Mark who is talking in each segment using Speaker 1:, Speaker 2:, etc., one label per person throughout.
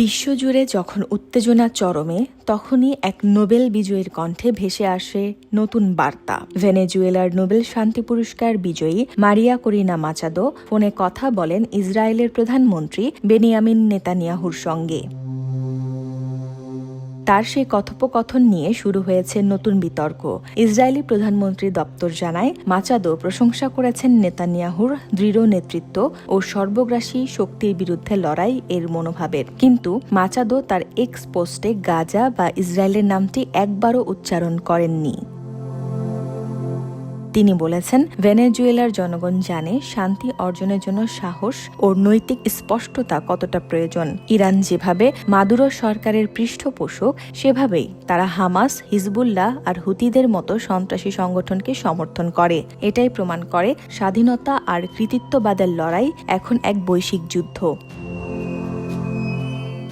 Speaker 1: বিশ্বজুড়ে যখন উত্তেজনা চরমে তখনই এক নোবেল বিজয়ীর কণ্ঠে ভেসে আসে নতুন বার্তা ভেনেজুয়েলার নোবেল শান্তি পুরস্কার বিজয়ী মারিয়া করিনা মাচাদো ফোনে কথা বলেন ইসরায়েলের প্রধানমন্ত্রী বেনিয়ামিন নেতানিয়াহুর সঙ্গে তার সেই কথোপকথন নিয়ে শুরু হয়েছে নতুন বিতর্ক ইসরায়েলি প্রধানমন্ত্রী দপ্তর জানায় মাচাদো প্রশংসা করেছেন নেতানিয়াহুর দৃঢ় নেতৃত্ব ও সর্বগ্রাসী শক্তির বিরুদ্ধে লড়াই এর মনোভাবের কিন্তু মাচাদো তার এক্স পোস্টে গাজা বা ইসরায়েলের নামটি একবারও উচ্চারণ করেননি তিনি বলেছেন ভেনেজুয়েলার জনগণ জানে শান্তি অর্জনের জন্য সাহস ও নৈতিক স্পষ্টতা কতটা প্রয়োজন ইরান যেভাবে মাদুরো সরকারের পৃষ্ঠপোষক সেভাবেই তারা হামাস হিজবুল্লাহ আর হুতিদের মতো সন্ত্রাসী সংগঠনকে সমর্থন করে এটাই প্রমাণ করে স্বাধীনতা আর কৃতিত্ববাদের লড়াই এখন এক বৈশ্বিক যুদ্ধ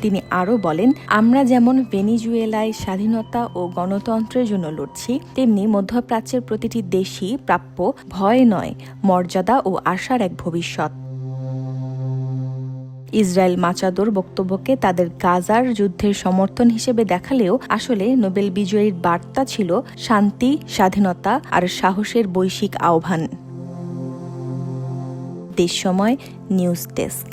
Speaker 1: তিনি আরও বলেন আমরা যেমন ভেনিজুয়েলায় স্বাধীনতা ও গণতন্ত্রের জন্য লড়ছি তেমনি মধ্যপ্রাচ্যের প্রতিটি দেশই প্রাপ্য ভয় নয় মর্যাদা ও আশার এক ভবিষ্যৎ ইসরায়েল মাচাদোর বক্তব্যকে তাদের গাজার যুদ্ধের সমর্থন হিসেবে দেখালেও আসলে নোবেল বিজয়ীর বার্তা ছিল শান্তি স্বাধীনতা আর সাহসের বৈশ্বিক আহ্বান দেশ সময় নিউজ ডেস্ক